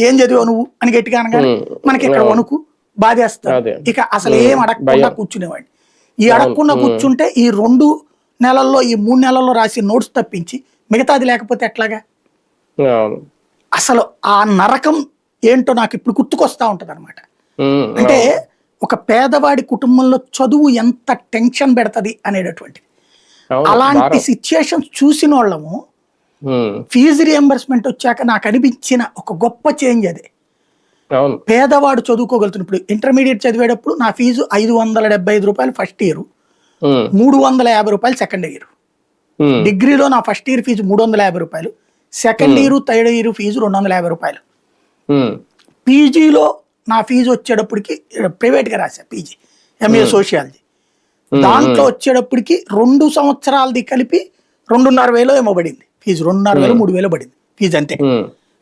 ఏం చదివావు నువ్వు? అని గట్టిగా అనగానే. మనకి ఇక్కడ. వణుకు బాధేస్తారు. ఇక అసలు ఏం అడగకుండా. కూర్చునేవాడిని. ఈ అడగకుండా కూర్చుంటే ఈ రెండు నెలల్లో ఈ మూడు నెలల్లో రాసి నోట్స్ తప్పించి మిగతాది లేకపోతే ఎట్లాగా? అసలు ఆ నరకం ఏంటో నాకు ఇప్పుడు గుర్తుకొస్తా ఉంటది అనమాట అంటే ఒక పేదవాడి కుటుంబంలో చదువు ఎంత టెన్షన్ పెడతది అనేటటువంటిది. అవును, అలాంటి భారం. సిచ్యుయేషన్ చూసిన వాళ్ళము ఫీజు రియంబర్స్మెంట్ వచ్చాక నాకు అనిపించిన ఒక గొప్ప చేంజ్ అదే. పేదవాడు చదువుకోగలుగుతున్న ఇప్పుడు ఇంటర్మీడియట్ చదివేటప్పుడు నా ఫీజు ఐదు వందల డెబ్బై ఐదు రూపాయలు ఫస్ట్ ఇయర్ మూడు వందల యాభై రూపాయలు సెకండ్ ఇయర్ డిగ్రీలో నా ఫస్ట్ ఇయర్ ఫీజు మూడు వందల యాభై రూపాయలు second year third year fees రెండు వందల యాభై రూపాయలు. పీజీలో నా ఫీజు వచ్చేటప్పటికి ప్రైవేట్గా రాశా పీజీ ఎంఏ సోషియాలజీ దాంట్లో వచ్చేటప్పటికి రెండు సంవత్సరాలది కలిపి రెండున్నర వేలు ఏమో పడింది. ఫీజు రెండున్నర వేలు మూడు వేలు పడింది. ఫీజు అంతే.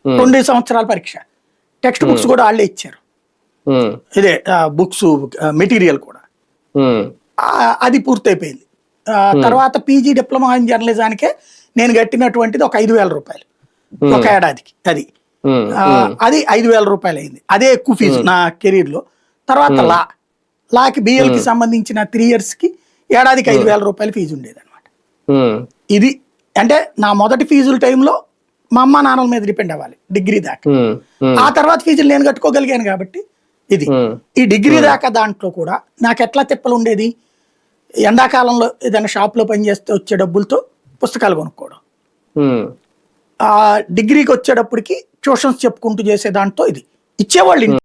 రెండు సంవత్సరాల పరీక్ష. టెక్స్ట్ బుక్స్ కూడా వాళ్ళే ఇచ్చారు. ఇదే బుక్స్ మెటీరియల్ కూడా. అది పూర్తయిపోయింది. తర్వాత పీజీ డిప్లొమా ఇన్ జర్నలిజానికే నేను కట్టినటువంటిది ఒక ఐదు వేల రూపాయలు. ఒక ఏడాదికి అది. అది ఐదు వేల రూపాయలు అయింది అదే ఎక్కువ ఫీజు నా కెరీర్లో తర్వాత లా లాకి బిఎల్కి సంబంధించిన త్రీ ఇయర్స్కి ఏడాదికి ఐదు వేల రూపాయలు ఫీజు ఉండేది అనమాట ఇది అంటే నా మొదటి ఫీజుల టైంలో మా అమ్మ నాన్నల మీద డిపెండ్ అవ్వాలి డిగ్రీ దాకా. ఆ తర్వాత ఫీజులు నేను కట్టుకోగలిగాను కాబట్టి ఇది. ఈ డిగ్రీ దాకా దాంట్లో కూడా నాకు ఎట్లా తిప్పలు ఉండేది? ఎండాకాలంలో ఏదైనా షాప్లో పనిచేస్తే వచ్చే డబ్బులతో పుస్తకాలు కొనుక్కోవడం. ఆ డిగ్రీకి వచ్చేటప్పటికి ట్యూషన్స్ చెప్పుకుంటూ చేసే దాంట్లో ఇది. ఇచ్చేవాళ్ళు